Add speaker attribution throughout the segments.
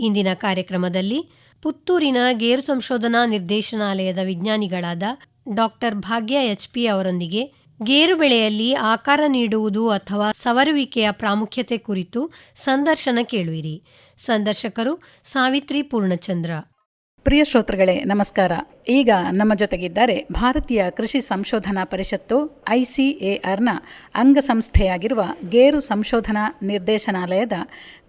Speaker 1: ಇಂದಿನ ಕಾರ್ಯಕ್ರಮದಲ್ಲಿ ಪುತ್ತೂರಿನ ಗೇರು ಸಂಶೋಧನಾ ನಿರ್ದೇಶನಾಲಯದ ವಿಜ್ಞಾನಿಗಳಾದ ಡಾಕ್ಟರ್ ಭಾಗ್ಯ ಎಚ್ಪಿ ಅವರೊಂದಿಗೆ ಗೇರು ಬೆಳೆಯಲ್ಲಿ ಆಕಾರ ನೀಡುವುದು ಅಥವಾ ಸವರುವಿಕೆಯ ಪ್ರಾಮುಖ್ಯತೆ ಕುರಿತು ಸಂದರ್ಶನ ಕೇಳುವಿರಿ. ಸಂದರ್ಶಕರು ಸಾವಿತ್ರಿ ಪೂರ್ಣಚಂದ್ರ.
Speaker 2: ಪ್ರಿಯ ಶ್ರೋತೃಗಳೇ, ನಮಸ್ಕಾರ. ಈಗ ನಮ್ಮ ಜೊತೆಗಿದ್ದಾರೆ ಭಾರತೀಯ ಕೃಷಿ ಸಂಶೋಧನಾ ಪರಿಷತ್ತು ಐಸಿಎಆರ್ನ ಅಂಗಸಂಸ್ಥೆಯಾಗಿರುವ ಗೇರು ಸಂಶೋಧನಾ ನಿರ್ದೇಶನಾಲಯದ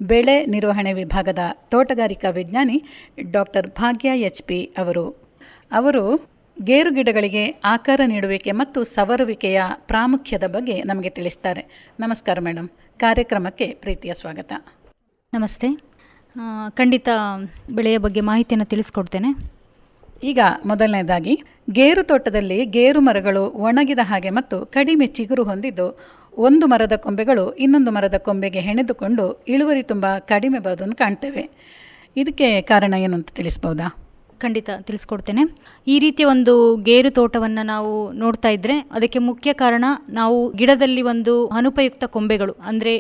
Speaker 2: ಬೆಳೆ ನಿರ್ವಹಣೆ ವಿಭಾಗದ ತೋಟಗಾರಿಕಾ ವಿಜ್ಞಾನಿ ಡಾಕ್ಟರ್ ಭಾಗ್ಯ ಎಚ್ ಪಿ ಅವರು. ಅವರು ಗೇರು ಗಿಡಗಳಿಗೆ ಆಕಾರ ನೀಡುವಿಕೆ ಮತ್ತು ಸವರುವಿಕೆಯ ಪ್ರಾಮುಖ್ಯದ ಬಗ್ಗೆ ನಮಗೆ ತಿಳಿಸ್ತಾರೆ. ನಮಸ್ಕಾರ ಮೇಡಮ್ ಕಾರ್ಯಕ್ರಮಕ್ಕೆ ಪ್ರೀತಿಯ ಸ್ವಾಗತ.
Speaker 3: ನಮಸ್ತೆ. ಖಂಡಿತ ಬೆಳೆಯ ಬಗ್ಗೆ ಮಾಹಿತಿಯನ್ನು ತಿಳಿಸ್ಕೊಡ್ತೇನೆ.
Speaker 2: ಈಗ ಮೊದಲನೇದಾಗಿ ಗೇರು ತೋಟದಲ್ಲಿ ಗೇರು ಮರಗಳು ಒಣಗಿದ ಹಾಗೆ ಮತ್ತು ಕಡಿಮೆ ಚಿಗುರು ಹೊಂದಿದ್ದು ಒಂದು ಮರದ ಕೊಂಬೆಗಳು ಇನ್ನೊಂದು ಮರದ ಕೊಂಬೆಗೆ ಹೆಣೆದುಕೊಂಡು ಇಳುವರಿ ತುಂಬ ಕಡಿಮೆ ಬರೋದನ್ನು ಕಾಣ್ತೇವೆ. ಇದಕ್ಕೆ ಕಾರಣ ಏನು ಅಂತ ತಿಳಿಸ್ಬೋದಾ?
Speaker 3: ಖಂಡಿತ ತಿಳಿಸ್ಕೊಡ್ತೇನೆ. ಈ ರೀತಿಯ ಒಂದು ಗೇರು ತೋಟವನ್ನು ನಾವು ನೋಡ್ತಾ ಇದ್ದರೆ ಅದಕ್ಕೆ ಮುಖ್ಯ ಕಾರಣ ನಾವು ಗಿಡದಲ್ಲಿ ಒಂದು ಅನುಪಯುಕ್ತ ಕೊಂಬೆಗಳು ಅಂದರೆ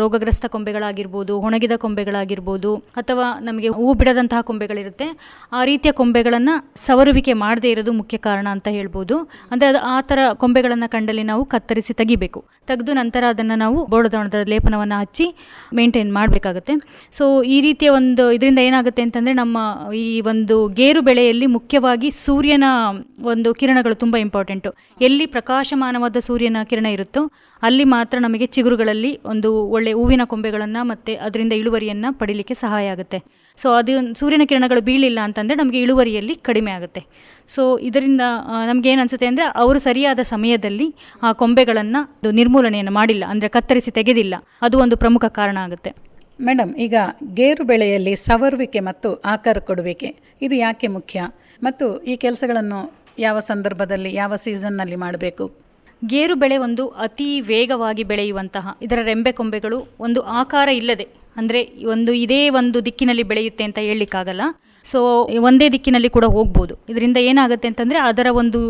Speaker 3: ರೋಗಗ್ರಸ್ತ ಕೊಂಬೆಗಳಾಗಿರ್ಬೋದು, ಒಣಗಿದ ಕೊಂಬೆಗಳಾಗಿರ್ಬೋದು, ಅಥವಾ ನಮಗೆ ಹೂ ಬಿಡದಂತಹ ಕೊಂಬೆಗಳಿರುತ್ತೆ, ಆ ರೀತಿಯ ಕೊಂಬೆಗಳನ್ನು ಸವರುವಿಕೆ ಮಾಡದೇ ಇರೋದು ಮುಖ್ಯ ಕಾರಣ ಅಂತ ಹೇಳ್ಬೋದು. ಅಂದರೆ ಅದು ಆ ಥರ ಕೊಂಬೆಗಳನ್ನು ಕಂಡಲ್ಲಿ ನಾವು ಕತ್ತರಿಸಿ ತೆಗಿಬೇಕು. ತೆಗೆದು ನಂತರ ಅದನ್ನು ನಾವು ಬೋಡದೊಣದ ಲೇಪನವನ್ನು ಹಚ್ಚಿ ಮೇಂಟೈನ್ ಮಾಡಬೇಕಾಗುತ್ತೆ. ಸೊ ಈ ರೀತಿಯ ಒಂದು ಇದರಿಂದ ಏನಾಗುತ್ತೆ ಅಂತಂದರೆ ನಮ್ಮ ಈ ಒಂದು ಗೇರು ಬೆಳೆಯಲ್ಲಿ ಮುಖ್ಯವಾಗಿ ಸೂರ್ಯನ ಒಂದು ಕಿರಣಗಳು ತುಂಬ ಇಂಪಾರ್ಟೆಂಟು ಎಲ್ಲಿ ಪ್ರಕಾಶಮಾನವಾದ ಸೂರ್ಯನ ಕಿರಣ ಇರುತ್ತೋ, ಅಲ್ಲಿ ಮಾತ್ರ ನಮಗೆ ಚಿಗುರುಗಳಲ್ಲಿ ಒಂದು ಒಳ್ಳೆ ಹೂವಿನ ಕೊಂಬೆಗಳನ್ನು ಮತ್ತು ಅದರಿಂದ ಇಳುವರಿಯನ್ನು ಪಡಿಲಿಕ್ಕೆ ಸಹಾಯ ಆಗುತ್ತೆ. ಸೊ ಅದು ಸೂರ್ಯನ ಕಿರಣಗಳು ಬೀಳಿಲ್ಲ ಅಂತಂದರೆ ನಮಗೆ ಇಳುವರಿಯಲ್ಲಿ ಕಡಿಮೆ ಆಗುತ್ತೆ. ಸೊ ಇದರಿಂದ ನಮಗೆ ಏನು ಅನಿಸುತ್ತೆ ಅಂದರೆ ಅವರು ಸರಿಯಾದ ಸಮಯದಲ್ಲಿ ಆ ಕೊಂಬೆಗಳನ್ನು ನಿರ್ಮೂಲನೆಯನ್ನು ಮಾಡಿಲ್ಲ, ಅಂದರೆ ಕತ್ತರಿಸಿ ತೆಗೆದಿಲ್ಲ. ಅದು ಒಂದು ಪ್ರಮುಖ ಕಾರಣ ಆಗುತ್ತೆ.
Speaker 2: ಮೇಡಮ್ ಈಗ ಗೇರು ಬೆಳೆಯಲ್ಲಿ ಸವರುವಿಕೆ ಮತ್ತು ಆಕಾರ ಕೊಡುವಿಕೆ, ಇದು ಯಾಕೆ ಮುಖ್ಯ? ಮತ್ತು ಈ ಕೆಲಸಗಳನ್ನು ಯಾವ ಸಂದರ್ಭದಲ್ಲಿ, ಯಾವ ಸೀಸನ್ನಲ್ಲಿ ಮಾಡಬೇಕು?
Speaker 3: ಗೇರು ಬೆಳೆ ಒಂದು ಅತಿ ವೇಗವಾಗಿ ಬೆಳೆಯುವಂತಹ, ಇದರ ರೆಂಬೆ ಕೊಂಬೆಗಳು ಒಂದು ಆಕಾರ ಇಲ್ಲದೆ, ಅಂದರೆ ಒಂದು ಇದೇ ಒಂದು ದಿಕ್ಕಿನಲ್ಲಿ ಬೆಳೆಯುತ್ತೆ ಅಂತ ಹೇಳಲಿಕ್ಕಾಗಲ್ಲ. ಸೊ ಒಂದೇ ದಿಕ್ಕಿನಲ್ಲಿ ಕೂಡ ಹೋಗ್ಬೋದು. ಇದರಿಂದ ಏನಾಗುತ್ತೆ ಅಂತಂದರೆ ಅದರ ಒಂದು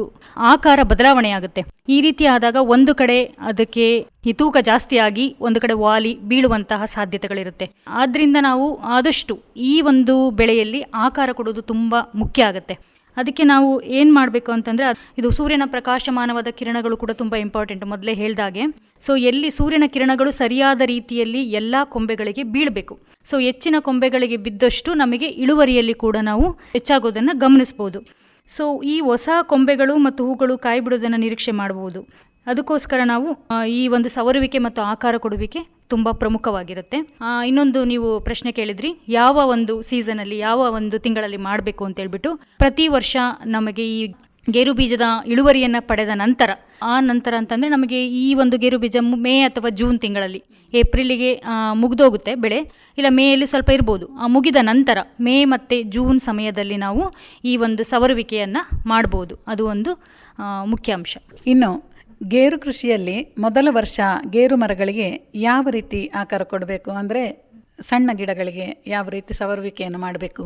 Speaker 3: ಆಕಾರ ಬದಲಾವಣೆ ಆಗುತ್ತೆ. ಈ ರೀತಿ ಆದಾಗ ಒಂದು ಕಡೆ ಅದಕ್ಕೆ ತೂಕ ಜಾಸ್ತಿ ಆಗಿ ಒಂದು ಕಡೆ ವಾಲಿ ಬೀಳುವಂತಹ ಸಾಧ್ಯತೆಗಳಿರುತ್ತೆ. ಆದ್ದರಿಂದ ನಾವು ಆದಷ್ಟು ಈ ಒಂದು ಬೆಳೆಯಲ್ಲಿ ಆಕಾರ ಕೊಡೋದು ತುಂಬ ಮುಖ್ಯ ಆಗುತ್ತೆ. ಅದಕ್ಕೆ ನಾವು ಏನು ಮಾಡಬೇಕು ಅಂತಂದರೆ ಇದು ಸೂರ್ಯನ ಪ್ರಕಾಶಮಾನವಾದ ಕಿರಣಗಳು ಕೂಡ ತುಂಬ ಇಂಪಾರ್ಟೆಂಟ್ ಮೊದಲೇ ಹೇಳಿದಾಗೆ. ಸೊ ಎಲ್ಲಿ ಸೂರ್ಯನ ಕಿರಣಗಳು ಸರಿಯಾದ ರೀತಿಯಲ್ಲಿ ಎಲ್ಲ ಕೊಂಬೆಗಳಿಗೆ ಬೀಳಬೇಕು. ಸೊ ಹೆಚ್ಚಿನ ಕೊಂಬೆಗಳಿಗೆ ಬಿದ್ದಷ್ಟು ನಮಗೆ ಇಳುವರಿಯಲ್ಲಿ ಕೂಡ ನಾವು ಹೆಚ್ಚಾಗೋದನ್ನು ಗಮನಿಸ್ಬೋದು. ಸೊ ಈ ಹೊಸ ಕೊಂಬೆಗಳು ಮತ್ತು ಹೂಗಳು ಕಾಯಿ ಬಿಡೋದನ್ನು ನಿರೀಕ್ಷೆ ಮಾಡಬಹುದು ಅದಕ್ಕೋಸ್ಕರ ನಾವು ಈ ಒಂದು ಸವರುವಿಕೆ ಮತ್ತು ಆಕಾರ ಕೊಡುವಿಕೆ ತುಂಬ ಪ್ರಮುಖವಾಗಿರುತ್ತೆ. ಇನ್ನೊಂದು ನೀವು ಪ್ರಶ್ನೆ ಕೇಳಿದ್ರಿ, ಯಾವ ಒಂದು ಸೀಸನಲ್ಲಿ ಯಾವ ಒಂದು ತಿಂಗಳಲ್ಲಿ ಮಾಡಬೇಕು ಅಂತ ಹೇಳ್ಬಿಟ್ಟು, ಪ್ರತಿ ವರ್ಷ ನಮಗೆ ಈ ಗೇರು ಬೀಜದ ಇಳುವರಿಯನ್ನು ಪಡೆದ ನಂತರ, ಆ ನಂತರ ಅಂತಂದರೆ ನಮಗೆ ಈ ಒಂದು ಗೇರು ಬೀಜ ಮೇ ಅಥವಾ ಜೂನ್ ತಿಂಗಳಲ್ಲಿ, ಏಪ್ರಿಲಿಗೆ ಮುಗಿದೋಗುತ್ತೆ ಬೆಳೆ, ಇಲ್ಲ ಮೇಯಲ್ಲಿ ಸ್ವಲ್ಪ ಇರ್ಬೋದು. ಆ, ಮುಗಿದ ನಂತರ, ಮೇ ಮತ್ತು ಜೂನ್ ಸಮಯದಲ್ಲಿ ನಾವು ಈ ಒಂದು ಸವರುವಿಕೆಯನ್ನು ಮಾಡ್ಬೋದು. ಅದು ಒಂದು ಮುಖ್ಯ ಅಂಶ
Speaker 2: ಇನ್ನು ಗೇರು ಕೃಷಿಯಲ್ಲಿ ಮೊದಲ ವರ್ಷ ಗೇರು ಮರಗಳಿಗೆ ಯಾವ ರೀತಿ ಆಕಾರ ಕೊಡಬೇಕು? ಅಂದರೆ ಸಣ್ಣ ಗಿಡಗಳಿಗೆ ಯಾವ ರೀತಿ ಸವರುವಿಕೆಯನ್ನು ಮಾಡಬೇಕು?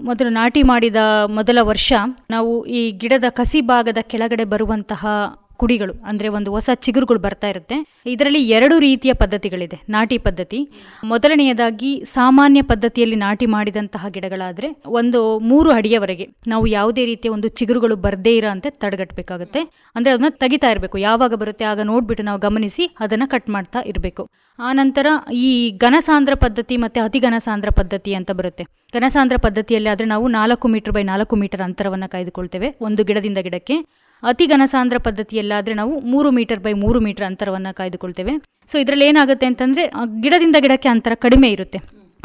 Speaker 3: ಮೊದಲು ನಾಟಿ ಮಾಡಿದ ಮೊದಲ ವರ್ಷ ನಾವು ಈ ಗಿಡದ ಕಸಿ ಭಾಗದ ಕೆಳಗಡೆ ಬರುವಂತಹ ಕುಡಿಗಳು, ಅಂದರೆ ಒಂದು ಹೊಸ ಚಿಗುರುಗಳು ಬರ್ತಾ ಇರುತ್ತೆ. ಇದರಲ್ಲಿ ಎರಡು ರೀತಿಯ ಪದ್ಧತಿಗಳಿದೆ. ನಾಟಿ ಪದ್ಧತಿ. ಮೊದಲನೆಯದಾಗಿ ಸಾಮಾನ್ಯ ಪದ್ಧತಿಯಲ್ಲಿ ನಾಟಿ ಮಾಡಿದಂತಹ ಗಿಡಗಳಾದರೆ ಒಂದು ಮೂರು ಅಡಿಯವರೆಗೆ ನಾವು ಯಾವುದೇ ರೀತಿಯ ಒಂದು ಚಿಗುರುಗಳು ಬರದೇ ಇರೋ ಅಂತ ತಡೆಗಟ್ಟಬೇಕಾಗುತ್ತೆ. ಅಂದರೆ ಅದನ್ನ ತೆಗಿತಾ ಇರಬೇಕು. ಯಾವಾಗ ಬರುತ್ತೆ ಆಗ ನೋಡಿಬಿಟ್ಟು ನಾವು ಗಮನಿಸಿ ಅದನ್ನು ಕಟ್ ಮಾಡ್ತಾ ಇರಬೇಕು. ಆನಂತರ ನಂತರ ಈ ಘನಸಾಂದ್ರ ಪದ್ಧತಿ ಮತ್ತು ಅತಿ ಘನಸಾಂದ್ರ ಪದ್ಧತಿ ಅಂತ ಬರುತ್ತೆ. ಘನಸಾಂದ್ರ ಪದ್ಧತಿಯಲ್ಲಿ ಆದರೆ ನಾವು ನಾಲ್ಕು ಮೀಟರ್ ಬೈ ನಾಲ್ಕು ಮೀಟರ್ ಅಂತರವನ್ನು ಕಾಯ್ದುಕೊಳ್ತೇವೆ ಒಂದು ಗಿಡದಿಂದ ಗಿಡಕ್ಕೆ. ಅತಿ ಘನಸಾಂದ್ರ ಪದ್ಧತಿಯಲ್ಲಾದರೆ ನಾವು ಮೂರು ಮೀಟರ್ ಬೈ ಮೂರು ಮೀಟರ್ ಅಂತರವನ್ನು ಕಾಯ್ದುಕೊಳ್ತೇವೆ. ಸೊ ಇದರಲ್ಲಿ ಏನಾಗುತ್ತೆ ಅಂತಂದರೆ ಗಿಡದಿಂದ ಗಿಡಕ್ಕೆ ಅಂತರ ಕಡಿಮೆ ಇರುತ್ತೆ.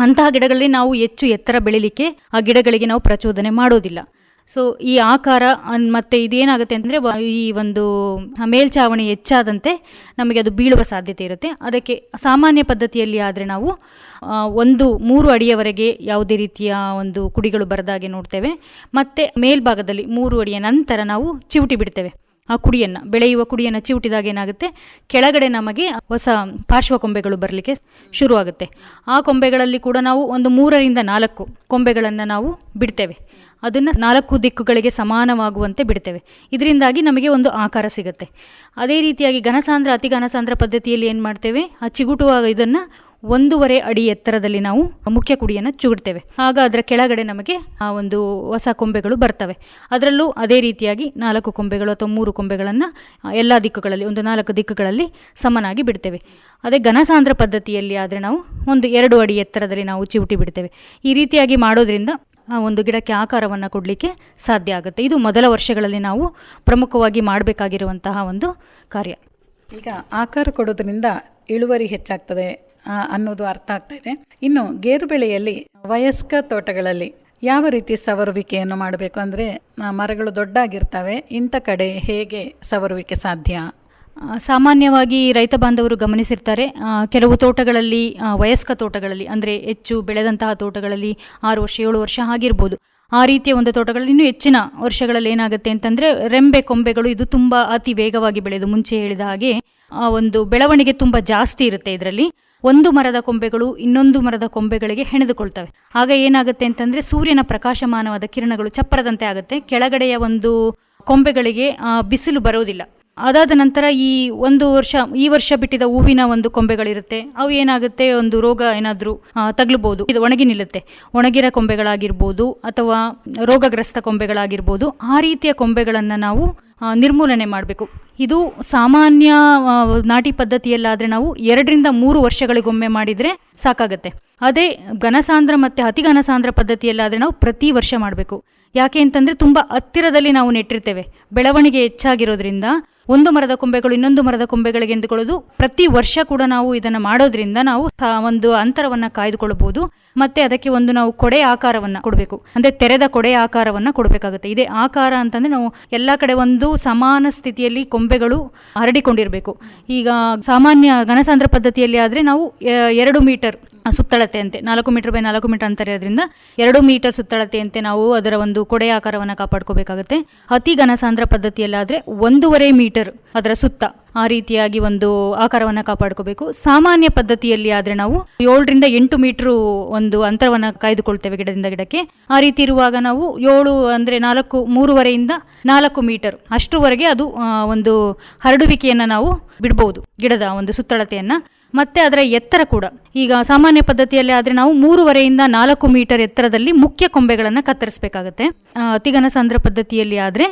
Speaker 3: ಅಂತಹ ಗಿಡಗಳಲ್ಲಿ ನಾವು ಹೆಚ್ಚು ಎತ್ತರ ಬೆಳಿಲಿಕ್ಕೆ ಆ ಗಿಡಗಳಿಗೆ ನಾವು ಪ್ರಚೋದನೆ ಮಾಡೋದಿಲ್ಲ. ಸೊ ಈ ಆಕಾರ ಮತ್ತು ಇದೇನಾಗುತ್ತೆ ಅಂದರೆ ಈ ಒಂದು ಮೇಲ್ಛಾವಣಿ ಹೆಚ್ಚಾದಂತೆ ನಮಗೆ ಅದು ಬೀಳುವ ಸಾಧ್ಯತೆ ಇರುತ್ತೆ. ಅದಕ್ಕೆ ಸಾಮಾನ್ಯ ಪದ್ಧತಿಯಲ್ಲಿ ಆದರೆ ನಾವು ಒಂದು, ಮೂರು ಅಡಿಯವರೆಗೆ ಯಾವುದೇ ರೀತಿಯ ಒಂದು ಕುಡಿಗಳು ಬರದಾಗೆ ನೋಡ್ತೇವೆ. ಮತ್ತು ಮೇಲ್ಭಾಗದಲ್ಲಿ ಮೂರು ಅಡಿಯ ನಂತರ ನಾವು ಚಿವುಟಿ ಬಿಡ್ತೇವೆ. ಆ ಕುಡಿಯನ್ನು, ಬೆಳೆಯುವ ಕುಡಿಯನ್ನು ಚಿವುಟಿದಾಗ ಏನಾಗುತ್ತೆ? ಕೆಳಗಡೆ ನಮಗೆ ಹೊಸ ಪಾರ್ಶ್ವ ಕೊಂಬೆಗಳು ಬರಲಿಕ್ಕೆ ಶುರುವಾಗುತ್ತೆ. ಆ ಕೊಂಬೆಗಳಲ್ಲಿ ಕೂಡ ನಾವು ಒಂದು ಮೂರರಿಂದ ನಾಲ್ಕು ಕೊಂಬೆಗಳನ್ನು ನಾವು ಬಿಡ್ತೇವೆ. ಅದನ್ನು ನಾಲ್ಕು ದಿಕ್ಕುಗಳಿಗೆ ಸಮಾನವಾಗುವಂತೆ ಬಿಡ್ತೇವೆ ಇದರಿಂದಾಗಿ ನಮಗೆ ಒಂದು ಆಕಾರ ಸಿಗುತ್ತೆ. ಅದೇ ರೀತಿಯಾಗಿ ಘನಸಾಂದ್ರ ಅತಿ ಘನಸಾಂದ್ರ ಪದ್ಧತಿಯಲ್ಲಿ ಏನು ಮಾಡ್ತೇವೆ? ಆ ಚಿಗುಟುವಾಗ ಇದನ್ನು ಒಂದೂವರೆ ಅಡಿ ಎತ್ತರದಲ್ಲಿ ನಾವು ಮುಖ್ಯ ಕುಡಿಯನ್ನು ಚುಗುಡ್ತೇವೆ. ಆಗ ಅದರ ಕೆಳಗಡೆ ನಮಗೆ ಆ ಒಂದು ಹೊಸ ಕೊಂಬೆಗಳು ಬರ್ತವೆ. ಅದರಲ್ಲೂ ಅದೇ ರೀತಿಯಾಗಿ ನಾಲ್ಕು ಕೊಂಬೆಗಳು ಅಥವಾ ಮೂರು ಕೊಂಬೆಗಳನ್ನು ಎಲ್ಲ ದಿಕ್ಕುಗಳಲ್ಲಿ, ಒಂದು ನಾಲ್ಕು ದಿಕ್ಕುಗಳಲ್ಲಿ ಸಮನಾಗಿ ಬಿಡ್ತೇವೆ. ಅದೇ ಘನಸಾಂದ್ರ ಪದ್ಧತಿಯಲ್ಲಿ ಆದರೆ ನಾವು ಒಂದು ಎರಡು ಅಡಿ ಎತ್ತರದಲ್ಲಿ ನಾವು ಚಿವುಟಿ ಬಿಡ್ತೇವೆ. ಈ ರೀತಿಯಾಗಿ ಮಾಡೋದ್ರಿಂದ ಒಂದು ಗಿಡಕ್ಕೆ ಆಕಾರವನ್ನು ಕೊಡಲಿಕ್ಕೆ ಸಾಧ್ಯ ಆಗುತ್ತೆ. ಇದು ಮೊದಲ ವರ್ಷಗಳಲ್ಲಿ ನಾವು ಪ್ರಮುಖವಾಗಿ ಮಾಡಬೇಕಾಗಿರುವಂತಹ ಒಂದು ಕಾರ್ಯ.
Speaker 2: ಈಗ ಆಕಾರ ಕೊಡೋದ್ರಿಂದ ಇಳುವರಿ ಹೆಚ್ಚಾಗ್ತದೆ ಅನ್ನೋದು ಅರ್ಥ ಆಗ್ತಾ ಇದೆ. ಇನ್ನು ಗೇರು ಬೆಳೆಯಲ್ಲಿ ವಯಸ್ಕ ತೋಟಗಳಲ್ಲಿ ಯಾವ ರೀತಿ ಸವರುವಿಕೆಯನ್ನು ಮಾಡಬೇಕು? ಅಂದರೆ ಮರಗಳು ದೊಡ್ಡಾಗಿರ್ತವೆ, ಇಂಥ ಕಡೆ ಹೇಗೆ ಸವರುವಿಕೆ ಸಾಧ್ಯ?
Speaker 3: ಸಾಮಾನ್ಯವಾಗಿ ರೈತ ಬಾಂಧವರು ಗಮನಿಸಿರ್ತಾರೆ. ಕೆಲವು ತೋಟಗಳಲ್ಲಿ ವಯಸ್ಕ ತೋಟಗಳಲ್ಲಿ, ಅಂದರೆ ಹೆಚ್ಚು ಬೆಳೆದಂತಹ ತೋಟಗಳಲ್ಲಿ ಆರು ವರ್ಷ, ಏಳು ವರ್ಷ ಆಗಿರ್ಬೋದು. ಆ ರೀತಿಯ ಒಂದು ತೋಟಗಳಲ್ಲಿ ಇನ್ನೂ ಹೆಚ್ಚಿನ ವರ್ಷಗಳಲ್ಲಿ ಏನಾಗುತ್ತೆ ಅಂತಂದರೆ ರೆಂಬೆ ಕೊಂಬೆಗಳು ಇದು ತುಂಬ ಅತಿ ವೇಗವಾಗಿ ಬೆಳೆದು ಮುಂಚೆ ಹೇಳಿದ ಹಾಗೆ ಆ ಒಂದು ಬೆಳವಣಿಗೆ ತುಂಬ ಜಾಸ್ತಿ ಇರುತ್ತೆ ಇದರಲ್ಲಿ. ಒಂದು ಮರದ ಕೊಂಬೆಗಳು ಇನ್ನೊಂದು ಮರದ ಕೊಂಬೆಗಳಿಗೆ ಹೆಣೆದುಕೊಳ್ತವೆ. ಆಗ ಏನಾಗುತ್ತೆ ಅಂತಂದರೆ ಸೂರ್ಯನ ಪ್ರಕಾಶಮಾನವಾದ ಕಿರಣಗಳು ಚಪ್ಪರದಂತೆ ಆಗುತ್ತೆ. ಕೆಳಗಡೆಯ ಒಂದು ಕೊಂಬೆಗಳಿಗೆ ಬಿಸಿಲು ಬರೋದಿಲ್ಲ. ಅದಾದ ನಂತರ ಈ ಒಂದು ವರ್ಷ, ಈ ವರ್ಷ ಬಿಟ್ಟಿದ ಹೂವಿನ ಒಂದು ಕೊಂಬೆಗಳಿರುತ್ತೆ. ಅವು ಏನಾಗುತ್ತೆ? ಒಂದು ರೋಗ ಏನಾದರೂ ತಗಲಬಹುದು ಇದು ಒಣಗಿ ನಿಲ್ಲುತ್ತೆ. ಒಣಗಿರ ಕೊಂಬೆಗಳಾಗಿರ್ಬೋದು ಅಥವಾ ರೋಗಗ್ರಸ್ತ ಕೊಂಬೆಗಳಾಗಿರ್ಬೋದು. ಆ ರೀತಿಯ ಕೊಂಬೆಗಳನ್ನು ನಾವು ನಿರ್ಮೂಲನೆ ಮಾಡಬೇಕು. ಇದು ಸಾಮಾನ್ಯ ನಾಟಿ ಪದ್ಧತಿಯಲ್ಲಾದರೆ ನಾವು ಎರಡರಿಂದ ಮೂರು ವರ್ಷಗಳಿಗೊಮ್ಮೆ ಮಾಡಿದರೆ ಸಾಕಾಗತ್ತೆ. ಅದೇ ಘನಸಾಂದ್ರ ಮತ್ತು ಅತಿ ಘನಸಾಂದ್ರ ಪದ್ಧತಿಯಲ್ಲಾದರೆ ನಾವು ಪ್ರತಿ ವರ್ಷ ಮಾಡಬೇಕು. ಯಾಕೆ ಅಂತಂದರೆ ತುಂಬ ಹತ್ತಿರದಲ್ಲಿ ನಾವು ನೆಟ್ಟಿರ್ತೇವೆ. ಬೆಳವಣಿಗೆ ಹೆಚ್ಚಾಗಿರೋದ್ರಿಂದ ಒಂದು ಮರದ ಕೊಂಬೆಗಳು ಇನ್ನೊಂದು ಮರದ ಕೊಂಬೆಗಳಿಗೆ ಎಂದುಕೊಳ್ಳೋದು ಪ್ರತಿ ವರ್ಷ ಕೂಡ ನಾವು ಇದನ್ನು ಮಾಡೋದ್ರಿಂದ ನಾವು ಒಂದು ಅಂತರವನ್ನು ಕಾಯ್ದುಕೊಳ್ಳಬಹುದು. ಮತ್ತೆ ಅದಕ್ಕೆ ಒಂದು ನಾವು ಕೊಡೆ ಆಕಾರವನ್ನು ಕೊಡಬೇಕು. ಅಂದರೆ ತೆರೆದ ಕೊಡೆ ಆಕಾರವನ್ನು ಕೊಡಬೇಕಾಗುತ್ತೆ. ಇದೇ ಆಕಾರ ಅಂತಂದರೆ ನಾವು ಎಲ್ಲ ಕಡೆ ಒಂದು ಸಮಾನ ಸ್ಥಿತಿಯಲ್ಲಿ ಕೊಂಬೆಗಳು ಹರಡಿಕೊಂಡಿರಬೇಕು. ಈಗ ಸಾಮಾನ್ಯ ಘನಸಾಂದ್ರ ಪದ್ಧತಿಯಲ್ಲಿ ಆದರೆ ನಾವು ಎರಡು ಮೀಟರ್ ಸುತ್ತಳತೆಯಂತೆ ನಾಲ್ಕು ಮೀಟರ್ ಬೈ ನಾಲ್ಕು ಮೀಟರ್ ಅಂತರ ಇರೋದ್ರಿಂದ ಎರಡು ಮೀಟರ್ ಸುತ್ತಳತೆಯಂತೆ ನಾವು ಅದರ ಒಂದು ಕೊಡೆಯ ಆಕಾರವನ್ನು ಕಾಪಾಡ್ಕೋಬೇಕಾಗುತ್ತೆ. ಅತಿ ಘನಸಾಂದ್ರ ಪದ್ಧತಿಯಲ್ಲಾದರೆ ಒಂದೂವರೆ ಮೀಟರ್ ಅದರ ಸುತ್ತ ಆ ರೀತಿಯಾಗಿ ಒಂದು ಆಕಾರವನ್ನು ಕಾಪಾಡ್ಕೋಬೇಕು. ಸಾಮಾನ್ಯ ಪದ್ಧತಿಯಲ್ಲಿ ಆದರೆ ನಾವು ಏಳರಿಂದ ಎಂಟು ಮೀಟ್ರು ಒಂದು ಅಂತರವನ್ನು ಕಾಯ್ದುಕೊಳ್ತೇವೆ ಗಿಡದಿಂದ ಗಿಡಕ್ಕೆ. ಆ ರೀತಿ ಇರುವಾಗ ನಾವು ಏಳು ಅಂದರೆ ನಾಲ್ಕು, ಮೂರುವರೆಯಿಂದ ನಾಲ್ಕು ಮೀಟರ್ ಅಷ್ಟರವರೆಗೆ ಅದು ಒಂದು ಹರಡುವಿಕೆಯನ್ನು ನಾವು ಬಿಡ್ಬೋದು ಗಿಡದ ಒಂದು ಸುತ್ತಳತೆಯನ್ನು. ಮತ್ತೆ ಅದರ ಎತ್ತರ ಕೂಡ. ಈಗ ಸಾಮಾನ್ಯ ಪದ್ಧತಿಯಲ್ಲಿ ಆದರೆ ನಾವು ಮೂರುವರೆಯಿಂದ ನಾಲ್ಕು ಮೀಟರ್ ಎತ್ತರದಲ್ಲಿ ಮುಖ್ಯ ಕೊಂಬೆಗಳನ್ನು ಕತ್ತರಿಸಬೇಕಾಗತ್ತೆ. ಅತಿಘನಸಾಂದ್ರ ಪದ್ಧತಿಯಲ್ಲಿ ಆದರೆ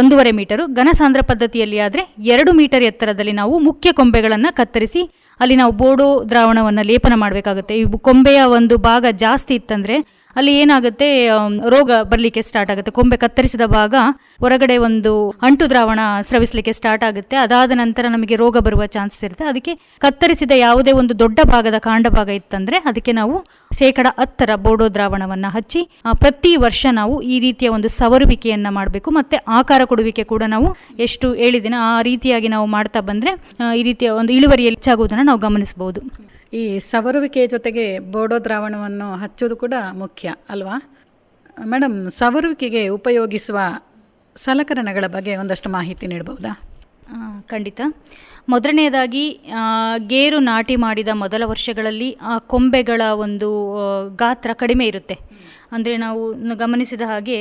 Speaker 3: ಒಂದೂವರೆ ಮೀಟರು. ಘನಸಾಂದ್ರ ಪದ್ಧತಿಯಲ್ಲಿ ಆದರೆ ಎರಡು ಮೀಟರ್ ಎತ್ತರದಲ್ಲಿ ನಾವು ಮುಖ್ಯ ಕೊಂಬೆಗಳನ್ನು ಕತ್ತರಿಸಿ ಅಲ್ಲಿ ನಾವು ಬೋಡೋ ದ್ರಾವಣವನ್ನು ಲೇಪನ ಮಾಡಬೇಕಾಗುತ್ತೆ. ಈ ಕೊಂಬೆಯ ಒಂದು ಭಾಗ ಜಾಸ್ತಿ ಇತ್ತಂದರೆ ಅಲ್ಲಿ ಏನಾಗುತ್ತೆ ರೋಗ ಬರಲಿಕ್ಕೆ ಸ್ಟಾರ್ಟ್ ಆಗುತ್ತೆ. ಕೊಂಬೆ ಕತ್ತರಿಸಿದ ಭಾಗ ಹೊರಗಡೆ ಒಂದು ಅಂಟು ದ್ರಾವಣ ಸ್ರವಿಸಲಿಕ್ಕೆ ಸ್ಟಾರ್ಟ್ ಆಗುತ್ತೆ. ಅದಾದ ನಂತರ ನಮಗೆ ರೋಗ ಬರುವ ಚಾನ್ಸಸ್ ಇರುತ್ತೆ. ಅದಕ್ಕೆ ಕತ್ತರಿಸಿದ ಯಾವುದೇ ಒಂದು ದೊಡ್ಡ ಭಾಗದ ಕಾಂಡ ಭಾಗ ಇತ್ತಂದ್ರೆ ಅದಕ್ಕೆ ನಾವು ಶೇಕಡ ಹತ್ತರ ಬೋಡೋ ದ್ರಾವಣವನ್ನು ಹಚ್ಚಿ ಪ್ರತಿ ವರ್ಷ ನಾವು ಈ ರೀತಿಯ ಒಂದು ಸವರುವಿಕೆಯನ್ನು ಮಾಡಬೇಕು. ಮತ್ತೆ ಆಕಾರ ಕೊಡುವಿಕೆ ಕೂಡ ನಾವು ಎಷ್ಟು ಹೇಳಿದಿನ ಆ ರೀತಿಯಾಗಿ ನಾವು ಮಾಡ್ತಾ ಬಂದ್ರೆ ಈ ರೀತಿಯ ಒಂದು ಇಳುವರಿ ಹೆಚ್ಚಾಗುವುದನ್ನು ನಾವು ಗಮನಿಸಬಹುದು.
Speaker 2: ಈ ಸವರುವಿಕೆ ಜೊತೆಗೆ ಬೋಡೋ ದ್ರಾವಣವನ್ನು ಹಚ್ಚೋದು ಕೂಡ ಮುಖ್ಯ, ಅಲ್ವಾ? ಮೇಡಮ್ ಸವರುವಿಕೆಗೆ ಉಪಯೋಗಿಸುವ ಸಲಕರಣೆಗಳ ಬಗ್ಗೆ ಒಂದಷ್ಟು ಮಾಹಿತಿ ನೀಡಬಹುದಾ?
Speaker 3: ಖಂಡಿತ. ಮೊದಲನೆಯದಾಗಿ ಗೇರು ನಾಟಿ ಮಾಡಿದ ಮೊದಲ ವರ್ಷಗಳಲ್ಲಿ ಆ ಕೊಂಬೆಗಳ ಒಂದು ಗಾತ್ರ ಕಡಿಮೆ ಇರುತ್ತೆ. ಅಂದರೆ ನಾವು ಗಮನಿಸಿದ ಹಾಗೆ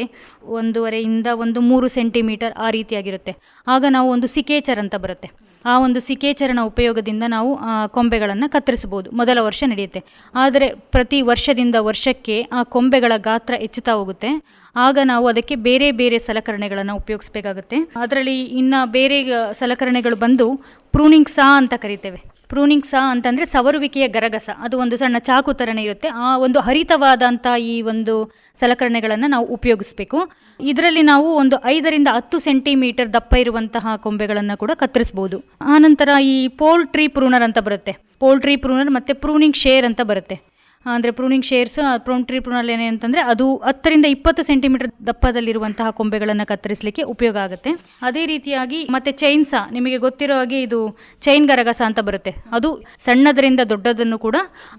Speaker 3: ಒಂದೂವರೆಯಿಂದ ಒಂದು ಮೂರು ಸೆಂಟಿಮೀಟರ್ ಆ ರೀತಿಯಾಗಿರುತ್ತೆ. ಆಗ ನಾವು ಒಂದು ಸಿಕೇಚರ್ ಅಂತ ಬರುತ್ತೆ. ಆ ಒಂದು ಸಿಕೇಚರಣ ಉಪಯೋಗದಿಂದ ನಾವು ಕೊಂಬೆಗಳನ್ನು ಕತ್ತರಿಸಬಹುದು. ಮೊದಲ ವರ್ಷ ನಡೆಯುತ್ತೆ. ಆದರೆ ಪ್ರತಿ ವರ್ಷದಿಂದ ವರ್ಷಕ್ಕೆ ಆ ಕೊಂಬೆಗಳ ಗಾತ್ರ ಹೆಚ್ಚುತ್ತಾ ಹೋಗುತ್ತೆ. ಆಗ ನಾವು ಅದಕ್ಕೆ ಬೇರೆ ಬೇರೆ ಸಲಕರಣೆಗಳನ್ನು ಉಪಯೋಗಿಸಬೇಕಾಗುತ್ತೆ. ಅದರಲ್ಲಿ ಇನ್ನು ಬೇರೆ ಸಲಕರಣೆಗಳು ಬಂದು ಪ್ರೂನಿಂಗ್ ಸಾ ಅಂತ ಕರಿತೇವೆ. ಪ್ರೂನಿಂಗ್ ಸಾ ಅಂತಂದರೆ ಸವರುವಿಕೆಯ ಗರಗಸ. ಅದು ಒಂದು ಸಣ್ಣ ಚಾಕು ಥರನೇ ಇರುತ್ತೆ. ಆ ಒಂದು ಹರಿತವಾದಂಥ ಈ ಒಂದು ಸಲಕರಣೆಗಳನ್ನು ನಾವು ಉಪಯೋಗಿಸ್ಬೇಕು. ಇದರಲ್ಲಿ ನಾವು ಒಂದು ಐದರಿಂದ ಹತ್ತು ಸೆಂಟಿಮೀಟರ್ ದಪ್ಪ ಇರುವಂತಹ ಕೊಂಬೆಗಳನ್ನು ಕೂಡ ಕತ್ತರಿಸ್ಬೋದು. ಆನಂತರ ಈ ಪೋಲ್ಟ್ರಿ ಪ್ರೂನರ್ ಅಂತ ಬರುತ್ತೆ. ಪೋಲ್ಟ್ರಿ ಪ್ರೂನರ್ ಮತ್ತು ಪ್ರೂನಿಂಗ್ ಶೇರ್ ಅಂತ ಬರುತ್ತೆ. ಅಂದರೆ ಪ್ರೂನಿಂಗ್ ಶೇರ್ಸ್ ಪ್ರೂನ್ಟ್ರಿ ಪ್ರೂನಲ್ ಏನೇ ಅಂತಂದರೆ ಅದು ಹತ್ತರಿಂದ ಇಪ್ಪತ್ತು ಸೆಂಟಿಮೀಟರ್ ದಪ್ಪದಲ್ಲಿರುವಂತಹ ಕೊಂಬೆಗಳನ್ನು ಕತ್ತರಿಸಲಿಕ್ಕೆ ಉಪಯೋಗ ಆಗುತ್ತೆ. ಅದೇ ರೀತಿಯಾಗಿ ಮತ್ತು ಚೈನ್ಸ ನಿಮಗೆ ಗೊತ್ತಿರೋ ಹಾಗೆ ಇದು ಚೈನ್ ಗರಗಸ ಅಂತ ಬರುತ್ತೆ. ಅದು ಸಣ್ಣದರಿಂದ ದೊಡ್ಡದನ್ನು ಕೂಡ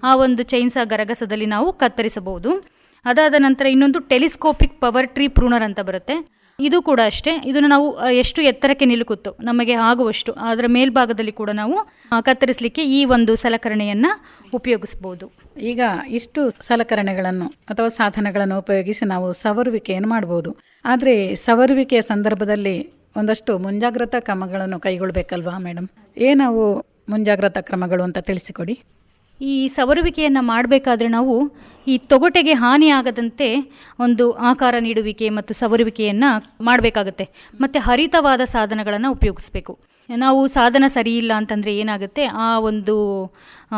Speaker 3: ಆ ಒಂದು ಚೈನ್ಸ ಗರಗಸದಲ್ಲಿ ನಾವು ಕತ್ತರಿಸಬಹುದು. ಅದಾದ ನಂತರ ಇನ್ನೊಂದು ಟೆಲಿಸ್ಕೋಪಿಕ್ ಪವರ್ ಟ್ರೀ ಪ್ರೂನರ್ ಅಂತ ಬರುತ್ತೆ. ಇದು ಕೂಡ ಅಷ್ಟೇ. ಇದನ್ನು ನಾವು ಎಷ್ಟು ಎತ್ತರಕ್ಕೆ ನಿಲುಕುತ್ತೋ ನಮಗೆ ಆಗುವಷ್ಟು ಅದರ ಮೇಲ್ಭಾಗದಲ್ಲಿ ಕೂಡ ನಾವು ಕತ್ತರಿಸಲಿಕ್ಕೆ ಈ ಒಂದು ಸಲಕರಣೆಯನ್ನು ಉಪಯೋಗಿಸ್ಬೋದು.
Speaker 2: ಈಗ ಇಷ್ಟು ಸಲಕರಣೆಗಳನ್ನು ಅಥವಾ ಸಾಧನಗಳನ್ನು ಉಪಯೋಗಿಸಿ ನಾವು ಸವರುವಿಕೆಯನ್ನು ಮಾಡ್ಬೋದು ಆದರೆ ಸವರುವಿಕೆಯ ಸಂದರ್ಭದಲ್ಲಿ ಒಂದಷ್ಟು ಮುಂಜಾಗ್ರತಾ ಕ್ರಮಗಳನ್ನು ಕೈಗೊಳ್ಳಬೇಕಲ್ವಾ ಮೇಡಮ್ ಏನವು ಮುಂಜಾಗ್ರತಾ ಕ್ರಮಗಳು ಅಂತ ತಿಳಿಸಿಕೊಡಿ.
Speaker 3: ಈ ಸವರುವಿಕೆಯನ್ನು ಮಾಡಬೇಕಾದ್ರೆ ನಾವು ಈ ತೊಗಟೆಗೆ ಹಾನಿಯಾಗದಂತೆ ಒಂದು ಆಕಾರ ನೀಡುವಿಕೆ ಮತ್ತು ಸವರುವಿಕೆಯನ್ನು ಮಾಡಬೇಕಾಗುತ್ತೆ. ಮತ್ತು ಹರಿತವಾದ ಸಾಧನಗಳನ್ನು ಉಪಯೋಗಿಸ್ಬೇಕು. ನಾವು ಸಾಧನ ಸರಿ ಇಲ್ಲ ಅಂತಂದರೆ ಏನಾಗುತ್ತೆ? ಆ ಒಂದು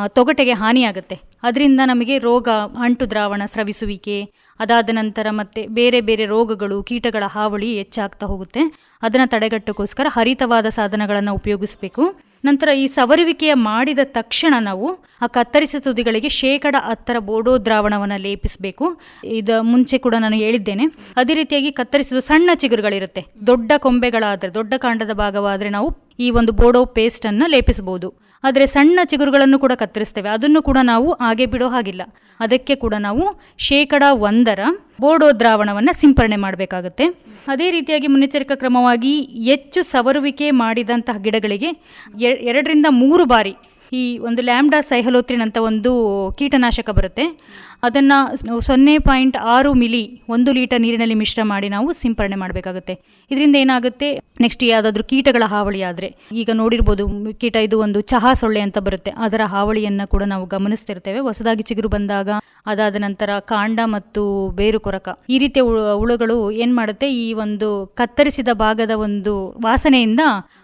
Speaker 3: ತೊಗಟೆಗೆ ಹಾನಿಯಾಗುತ್ತೆ. ಅದರಿಂದ ನಮಗೆ ರೋಗ, ಅಂಟು ದ್ರಾವಣ ಸ್ರವಿಸುವಿಕೆ, ಅದಾದ ನಂತರ ಮತ್ತೆ ಬೇರೆ ಬೇರೆ ರೋಗಗಳು, ಕೀಟಗಳ ಹಾವಳಿ ಹೆಚ್ಚಾಗ್ತಾ ಹೋಗುತ್ತೆ. ಅದನ್ನು ತಡೆಗಟ್ಟೋಕ್ಕೋಸ್ಕರ ಹರಿತವಾದ ಸಾಧನಗಳನ್ನು ಉಪಯೋಗಿಸಬೇಕು. ನಂತರ ಈ ಸವರುವಿಕೆಯ ಮಾಡಿದ ತಕ್ಷಣ ನಾವು ಆ ಕತ್ತರಿಸಿದ ತುದಿಗಳಿಗೆ ಶೇಕಡ ಹತ್ತರ ಬೋಡೋ ದ್ರಾವಣವನ್ನು ಲೇಪಿಸಬೇಕು. ಇದು ಮುಂಚೆ ಕೂಡ ನಾನು ಹೇಳಿದ್ದೇನೆ. ಅದೇ ರೀತಿಯಾಗಿ ಕತ್ತರಿಸಿದ ಸಣ್ಣ ಚಿಗುರುಗಳಿರುತ್ತೆ. ದೊಡ್ಡ ಕೊಂಬೆಗಳಾದರೆ, ದೊಡ್ಡ ಕಾಂಡದ ಭಾಗವಾದರೆ ನಾವು ಈ ಒಂದು ಬೋಡೋ ಪೇಸ್ಟನ್ನು ಲೇಪಿಸಬಹುದು ಆದರೆ ಸಣ್ಣ ಚಿಗುರುಗಳನ್ನು ಕೂಡ ಕತ್ತರಿಸ್ತೇವೆ. ಅದನ್ನು ಕೂಡ ನಾವು ಹಾಗೆ ಬಿಡೋ ಹಾಗಿಲ್ಲ. ಅದಕ್ಕೆ ಕೂಡ ನಾವು ಶೇಕಡ ಒಂದರ ಬೋಡೋ ದ್ರಾವಣವನ್ನು ಸಿಂಪರಣೆ ಮಾಡಬೇಕಾಗುತ್ತೆ. ಅದೇ ರೀತಿಯಾಗಿ ಮುನ್ನೆಚ್ಚರಿಕಾ ಕ್ರಮವಾಗಿ ಹೆಚ್ಚು ಸವರುವಿಕೆ ಮಾಡಿದಂತಹ ಗಿಡಗಳಿಗೆ ಎರಡರಿಂದ ಮೂರು ಬಾರಿ ಈ ಒಂದು ಲ್ಯಾಮ್ಡಾ ಸೈಹಲೋತ್ರಿನ್ ಅಂತ ಒಂದು ಕೀಟನಾಶಕ ಬರುತ್ತೆ. ಅದನ್ನು ಸೊನ್ನೆ ಪಾಯಿಂಟ್ ಆರು ಮಿಲಿ ಒಂದು ಲೀಟರ್ ನೀರಿನಲ್ಲಿ ಮಿಶ್ರ ಮಾಡಿ ನಾವು ಸಿಂಪರಣೆ ಮಾಡಬೇಕಾಗುತ್ತೆ. ಇದರಿಂದ ಏನಾಗುತ್ತೆ? ನೆಕ್ಸ್ಟ್ ಯಾವುದಾದ್ರೂ ಕೀಟಗಳ ಹಾವಳಿ ಆದರೆ. ಈಗ ನೋಡಿರ್ಬೋದು, ಕೀಟ ಇದು ಒಂದು ಚಹಾ ಸೊಳ್ಳೆ ಅಂತ ಬರುತ್ತೆ. ಅದರ ಹಾವಳಿಯನ್ನು ಕೂಡ ನಾವು ಗಮನಿಸ್ತಿರ್ತೇವೆ. ಹೊಸದಾಗಿ ಚಿಗುರು ಬಂದಾಗ, ಅದಾದ ನಂತರ ಕಾಂಡ ಮತ್ತು ಬೇರು ಕೊರಕ. ಈ ರೀತಿಯ ಹುಳು- ಹುಳುಗಳು ಏನು ಮಾಡುತ್ತೆ? ಈ ಒಂದು ಕತ್ತರಿಸಿದ ಭಾಗದ ಒಂದು ವಾಸನೆಯಿಂದ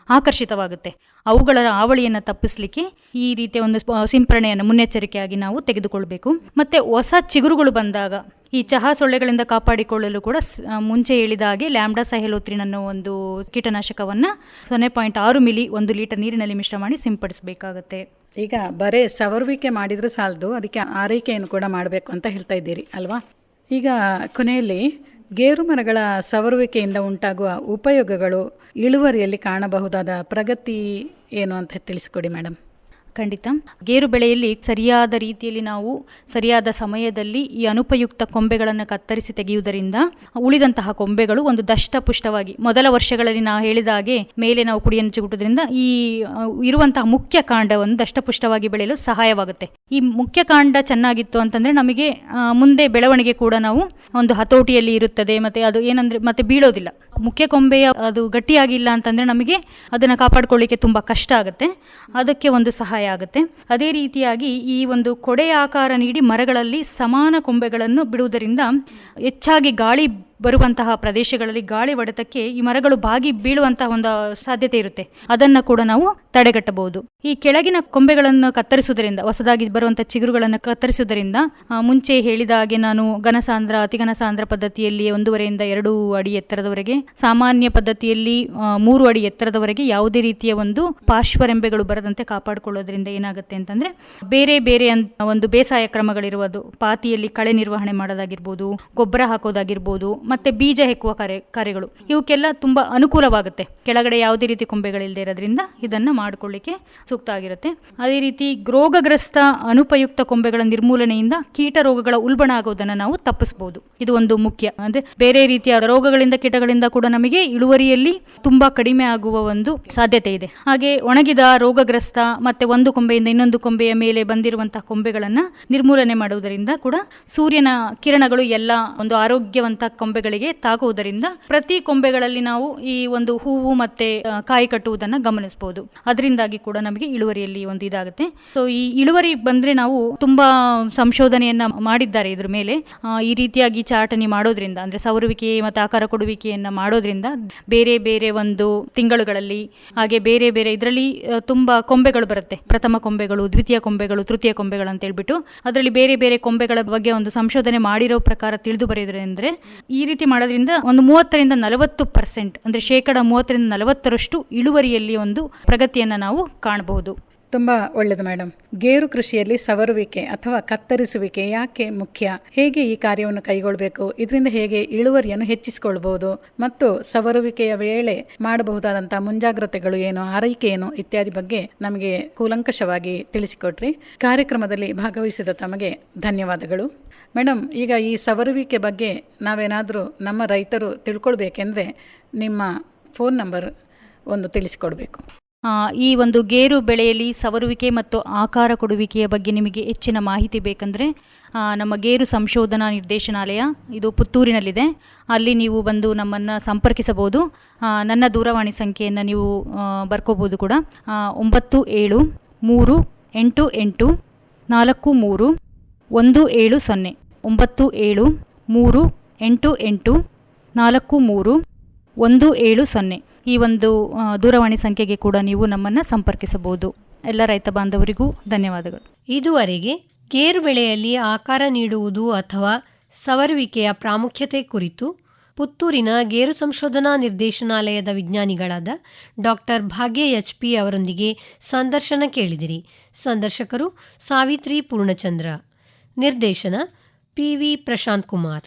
Speaker 3: ಆಕರ್ಷಿತವಾಗುತ್ತೆ. ಅವುಗಳ ಹಾವಳಿಯನ್ನು ತಪ್ಪಿಸಲಿಕ್ಕೆ ಈ ರೀತಿಯ ಒಂದು ಸ್ಪ- ಸಿಂಪರಣೆಯನ್ನು ಮುನ್ನೆಚ್ಚರಿಕೆಯಾಗಿ ನಾವು ತೆಗೆದುಕೊಳ್ಬೇಕು. ಮತ್ತು ಹೊಸ ಚಿಗುರುಗಳು ಬಂದಾಗ ಈ ಚಹಾ ಸೊಳ್ಳೆಗಳಿಂದ ಕಾಪಾಡಿಕೊಳ್ಳಲು ಕೂಡ ಮುಂಚೆ ಹೇಳಿದ ಹಾಗೆ ಲ್ಯಾಂಬ್ಡಾ ಸೈಹೆಲೋತ್ರಿನ್ ಅನ್ನೋ ಒಂದು ಕೀಟನಾಶಕವನ್ನು ಸೊನ್ನೆ ಪಾಯಿಂಟ್ ಆರು ಮಿಲಿ ಒಂದು ಲೀಟರ್ ನೀರಿನಲ್ಲಿ ಮಿಶ್ರ ಮಾಡಿ ಸಿಂಪಡಿಸಬೇಕಾಗತ್ತೆ.
Speaker 2: ಈಗ ಬರೇ ಸವರುವಿಕೆ ಮಾಡಿದರೆ ಸಾಲದು, ಅದಕ್ಕೆ ಆರೈಕೆಯನ್ನು ಕೂಡ ಮಾಡಬೇಕು ಅಂತ ಹೇಳ್ತಾ ಇದ್ದೀರಿ, ಅಲ್ವಾ? ಈಗ ಕೊನೆಯಲ್ಲಿ ಗೇರು ಮರಗಳ ಸವರುವಿಕೆಯಿಂದ ಉಂಟಾಗುವ ಉಪಯೋಗಗಳು ಇಳುವರಿಯಲ್ಲಿ ಕಾಣಬಹುದಾದ ಪ್ರಗತಿ ಏನು ಅಂತ ತಿಳಿಸಿಕೊಡಿ ಮೇಡಮ್.
Speaker 3: ಖಂಡಿತ. ಗೇರು ಬೆಳೆಯಲ್ಲಿ ಸರಿಯಾದ ರೀತಿಯಲ್ಲಿ ನಾವು ಸರಿಯಾದ ಸಮಯದಲ್ಲಿ ಈ ಅನುಪಯುಕ್ತ ಕೊಂಬೆಗಳನ್ನು ಕತ್ತರಿಸಿ ತೆಗೆಯುವುದರಿಂದ ಉಳಿದಂತಹ ಕೊಂಬೆಗಳು ಒಂದು ದಷ್ಟಪುಷ್ಟವಾಗಿ ಮೊದಲ ವರ್ಷಗಳಲ್ಲಿ ನಾವು ಹೇಳಿದ ಹಾಗೆ ಮೇಲೆ ನಾವು ಕುಡಿಯನ್ನು ಚಿಗುಟೋದ್ರಿಂದ ಈ ಇರುವಂತಹ ಮುಖ್ಯ ಕಾಂಡವನ್ನು ದಷ್ಟಪುಷ್ಟವಾಗಿ ಬೆಳೆಯಲು ಸಹಾಯವಾಗುತ್ತೆ. ಈ ಮುಖ್ಯ ಕಾಂಡ ಚೆನ್ನಾಗಿತ್ತು ಅಂತಂದ್ರೆ ನಮಗೆ ಮುಂದೆ ಬೆಳವಣಿಗೆ ಕೂಡ ನಾವು ಒಂದು ಹತೋಟಿಯಲ್ಲಿ ಇರುತ್ತದೆ, ಮತ್ತೆ ಅದು ಏನಂದ್ರೆ ಮತ್ತೆ ಬೀಳೋದಿಲ್ಲ. ಮುಖ್ಯ ಕೊಂಬೆಯ ಅದು ಗಟ್ಟಿಯಾಗಿಲ್ಲ ಅಂತಂದ್ರೆ ನಮಗೆ ಅದನ್ನು ಕಾಪಾಡಿಕೊಳ್ಳಿಕ್ಕೆ ತುಂಬ ಕಷ್ಟ ಆಗುತ್ತೆ. ಅದಕ್ಕೆ ಒಂದು ಸಹಾಯ. ಆಗುತ್ತೆ. ಅದೇ ರೀತಿಯಾಗಿ ಈ ಒಂದು ಕೊಡೆ ಆಕಾರ ನೀಡಿ ಮರಗಳಲ್ಲಿ ಸಮಾನ ಕೊಂಬೆಗಳನ್ನು ಬಿಡುವುದರಿಂದ ಹೆಚ್ಚಾಗಿ ಗಾಳಿ ಬರುವಂತಹ ಪ್ರದೇಶಗಳಲ್ಲಿ ಗಾಳಿ ಒಡೆತಕ್ಕೆ ಈ ಮರಗಳು ಬಾಗಿ ಬೀಳುವಂತಹ ಒಂದು ಸಾಧ್ಯತೆ ಇರುತ್ತೆ. ಅದನ್ನು ಕೂಡ ನಾವು ತಡೆಗಟ್ಟಬಹುದು. ಈ ಕೆಳಗಿನ ಕೊಂಬೆಗಳನ್ನು ಕತ್ತರಿಸುವುದರಿಂದ, ಹೊಸದಾಗಿ ಬರುವಂತಹ ಚಿಗುರುಗಳನ್ನು ಕತ್ತರಿಸುವುದರಿಂದ ಮುಂಚೆ ಹೇಳಿದ ಹಾಗೆ ನಾನು ಘನಸಾಂದ್ರ, ಅತಿಘನಸಾಂದ್ರ ಪದ್ಧತಿಯಲ್ಲಿ ಒಂದೂವರೆಯಿಂದ ಎರಡು ಅಡಿ ಎತ್ತರದವರೆಗೆ, ಸಾಮಾನ್ಯ ಪದ್ಧತಿಯಲ್ಲಿ ಮೂರು ಅಡಿ ಎತ್ತರದವರೆಗೆ ಯಾವುದೇ ರೀತಿಯ ಒಂದು ಪಾರ್ಶ್ವರೆಂಬೆಗಳು ಬರದಂತೆ ಕಾಪಾಡಿಕೊಳ್ಳೋದ್ರಿಂದ ಏನಾಗುತ್ತೆ ಅಂತಂದ್ರೆ, ಬೇರೆ ಬೇರೆ ಒಂದು ಬೇಸಾಯ ಕ್ರಮಗಳಿರುವುದು, ಪಾತಿಯಲ್ಲಿ ಕಳೆ ನಿರ್ವಹಣೆ ಮಾಡೋದಾಗಿರ್ಬೋದು, ಗೊಬ್ಬರ ಹಾಕೋದಾಗಿರ್ಬೋದು ಮತ್ತೆ ಬೀಜ ಹೆಕ್ಕುವ ಕರೆ, ಕರೆಗಳು. ಇವಕ್ಕೆಲ್ಲ ತುಂಬ ಅನುಕೂಲವಾಗುತ್ತೆ. ಕೆಳಗಡೆ ಯಾವುದೇ ರೀತಿ ಕೊಂಬೆಗಳಿಲ್ಲದೆ ಇರೋದ್ರಿಂದ ಇದನ್ನು ಮಾಡಿಕೊಳ್ಳಿಕ್ಕೆ ಸೂಕ್ತ ಆಗಿರುತ್ತೆ. ಅದೇ ರೀತಿ ರೋಗಗ್ರಸ್ತ ಅನುಪಯುಕ್ತ ಕೊಂಬೆಗಳ ನಿರ್ಮೂಲನೆಯಿಂದ ಕೀಟ ರೋಗಗಳ ಉಲ್ಬಣ ಆಗೋದನ್ನು ನಾವು ತಪ್ಪಿಸಬಹುದು ಇದು ಒಂದು ಮುಖ್ಯ. ಅಂದರೆ ಬೇರೆ ರೀತಿಯ ರೋಗಗಳಿಂದ ಕೀಟಗಳಿಂದ ಕೂಡ ನಮಗೆ ಇಳುವರಿಯಲ್ಲಿ ತುಂಬ ಕಡಿಮೆ ಆಗುವ ಒಂದು ಸಾಧ್ಯತೆ ಇದೆ. ಹಾಗೆ ಒಣಗಿದ ರೋಗಗ್ರಸ್ತ ಮತ್ತೆ ಒಂದು ಕೊಂಬೆಯಿಂದ ಇನ್ನೊಂದು ಕೊಂಬೆಯ ಮೇಲೆ ಬಂದಿರುವಂತಹ ಕೊಂಬೆಗಳನ್ನು ನಿರ್ಮೂಲನೆ ಮಾಡುವುದರಿಂದ ಕೂಡ ಸೂರ್ಯನ ಕಿರಣಗಳು ಎಲ್ಲ ಒಂದು ಆರೋಗ್ಯವಂತ ಕೊಂಬೆಗಳಿಗೆ ತಾಕುವುದರಿಂದ ಪ್ರತಿ ಕೊಂಬೆಗಳಲ್ಲಿ ನಾವು ಈ ಒಂದು ಹೂವು ಮತ್ತೆ ಕಾಯಿ ಕಟ್ಟುವುದನ್ನ ಗಮನಿಸಬಹುದು ಅದರಿಂದಾಗಿ ಕೂಡ ನಮಗೆ ಇಳುವರಿಯಲ್ಲಿ ಒಂದು ಇದಾಗುತ್ತೆ. ಸೊ ಈ ಇಳುವರಿ ಬಂದ್ರೆ ನಾವು ತುಂಬಾ ಸಂಶೋಧನೆಯನ್ನ ಮಾಡಿದ್ದಾರೆ ಇದ್ರ ಮೇಲೆ. ಈ ರೀತಿಯಾಗಿ ಚಾಟನಿ ಮಾಡೋದ್ರಿಂದ, ಅಂದ್ರೆ ಸವರುವಿಕೆ ಮತ್ತು ಆಕಾರ ಕೊಡುವಿಕೆಯನ್ನ ಮಾಡೋದ್ರಿಂದ ಬೇರೆ ಬೇರೆ ಒಂದು ತಿಂಗಳುಗಳಲ್ಲಿ, ಹಾಗೆ ಬೇರೆ ಬೇರೆ ಇದರಲ್ಲಿ ತುಂಬಾ ಕೊಂಬೆಗಳು ಬರುತ್ತೆ. ಪ್ರಥಮ ಕೊಂಬೆಗಳು, ದ್ವಿತೀಯ ಕೊಂಬೆಗಳು, ತೃತೀಯ ಕೊಂಬೆಗಳು ಅಂತ ಹೇಳ್ಬಿಟ್ಟು, ಅದರಲ್ಲಿ ಬೇರೆ ಬೇರೆ ಕೊಂಬೆಗಳ ಬಗ್ಗೆ ಒಂದು ಸಂಶೋಧನೆ ಮಾಡಿರೋ ಪ್ರಕಾರ ತಿಳಿದು ಬರೆಯೋದ್ರೆ ಈ ರೀತಿ ಮಾಡೋದ್ರಿಂದ ಒಂದು ಮೂವತ್ತರಿಂದ ನಲವತ್ತು ಪರ್ಸೆಂಟ್ ಅಂದರೆ ಶೇಕಡ ಮೂವತ್ತರಿಂದ ನಲವತ್ತರಷ್ಟು ಇಳುವರಿಯಲ್ಲಿ ಒಂದು ಪ್ರಗತಿಯನ್ನು ನಾವು ಕಾಣಬಹುದು
Speaker 2: ತುಂಬ ಒಳ್ಳೆಯದು ಮೇಡಮ್ ಗೇರು ಕೃಷಿಯಲ್ಲಿ ಸವರುವಿಕೆ ಅಥವಾ ಕತ್ತರಿಸುವಿಕೆ ಯಾಕೆ ಮುಖ್ಯ? ಹೇಗೆ ಈ ಕಾರ್ಯವನ್ನು ಕೈಗೊಳ್ಳಬೇಕು ಇದರಿಂದ ಹೇಗೆ ಇಳುವರಿಯನ್ನು ಹೆಚ್ಚಿಸಿಕೊಳ್ಬಹುದು ಮತ್ತು ಸವರುವಿಕೆಯ ವೇಳೆ ಮಾಡಬಹುದಾದಂಥ ಮುಂಜಾಗ್ರತೆಗಳು ಏನು ಆರೈಕೆ ಏನು ಇತ್ಯಾದಿ ಬಗ್ಗೆ ನಮಗೆ ಕೂಲಂಕಷವಾಗಿ ತಿಳಿಸಿಕೊಟ್ರಿ. ಕಾರ್ಯಕ್ರಮದಲ್ಲಿ ಭಾಗವಹಿಸಿದ ತಮಗೆ ಧನ್ಯವಾದಗಳು. ಮೇಡಮ್, ಈಗ ಈ ಸವರುವಿಕೆ ಬಗ್ಗೆ ನಾವೇನಾದರೂ ನಮ್ಮ ರೈತರು ತಿಳ್ಕೊಳ್ಬೇಕೆಂದರೆ ನಿಮ್ಮ ಫೋನ್ ನಂಬರ್ ಒಂದು ತಿಳಿಸಿಕೊಡಬೇಕು.
Speaker 3: ಈ ಒಂದು ಗೇರು ಬೆಳೆಯಲ್ಲಿ ಸವರುವಿಕೆ ಮತ್ತು ಆಕಾರ ಕೊಡುವಿಕೆಯ ಬಗ್ಗೆ ನಿಮಗೆ ಹೆಚ್ಚಿನ ಮಾಹಿತಿ ಬೇಕಂದರೆ ನಮ್ಮ ಗೇರು ಸಂಶೋಧನಾ ನಿರ್ದೇಶನಾಲಯ, ಇದು ಪುತ್ತೂರಿನಲ್ಲಿದೆ. ಅಲ್ಲಿ ನೀವು ಬಂದು ನಮ್ಮನ್ನು ಸಂಪರ್ಕಿಸಬಹುದು. ನನ್ನ ದೂರವಾಣಿ ಸಂಖ್ಯೆಯನ್ನು ನೀವು ಬರ್ಕೋಬೋದು ಕೂಡ. ಒಂಬತ್ತು ಏಳು ಮೂರು ಎಂಟು ಎಂಟು ನಾಲ್ಕು ಮೂರು ಒಂದು ಏಳು ಸೊನ್ನೆ. ಒಂಬತ್ತು ಏಳು ಮೂರು ಎಂಟು ಎಂಟು ನಾಲ್ಕು ಮೂರು ಒಂದು ಏಳು ಸೊನ್ನೆ. ಈ ಒಂದು ದೂರವಾಣಿ ಸಂಖ್ಯೆಗೆ ಕೂಡ ನೀವು ನಮ್ಮನ್ನು ಸಂಪರ್ಕಿಸಬಹುದು. ಎಲ್ಲ ರೈತ ಬಾಂಧವರಿಗೂ ಧನ್ಯವಾದಗಳು.
Speaker 1: ಇದುವರೆಗೆ ಗೇರು ಬೆಳೆಯಲ್ಲಿ ಆಕಾರ ನೀಡುವುದು ಅಥವಾ ಸವರುವಿಕೆಯ ಪ್ರಾಮುಖ್ಯತೆ ಕುರಿತು ಪುತ್ತೂರಿನ ಗೇರು ಸಂಶೋಧನಾ ನಿರ್ದೇಶನಾಲಯದ ವಿಜ್ಞಾನಿಗಳಾದ ಡಾಕ್ಟರ್ ಭಾಗ್ಯ ಎಚ್ ಪಿ ಅವರೊಂದಿಗೆ ಸಂದರ್ಶನ ಕೇಳಿದಿರಿ. ಸಂದರ್ಶಕರು ಸಾವಿತ್ರಿ ಪೂರ್ಣಚಂದ್ರ. ನಿರ್ದೇಶನ పీవీ ప్రశాంత్ కుమార్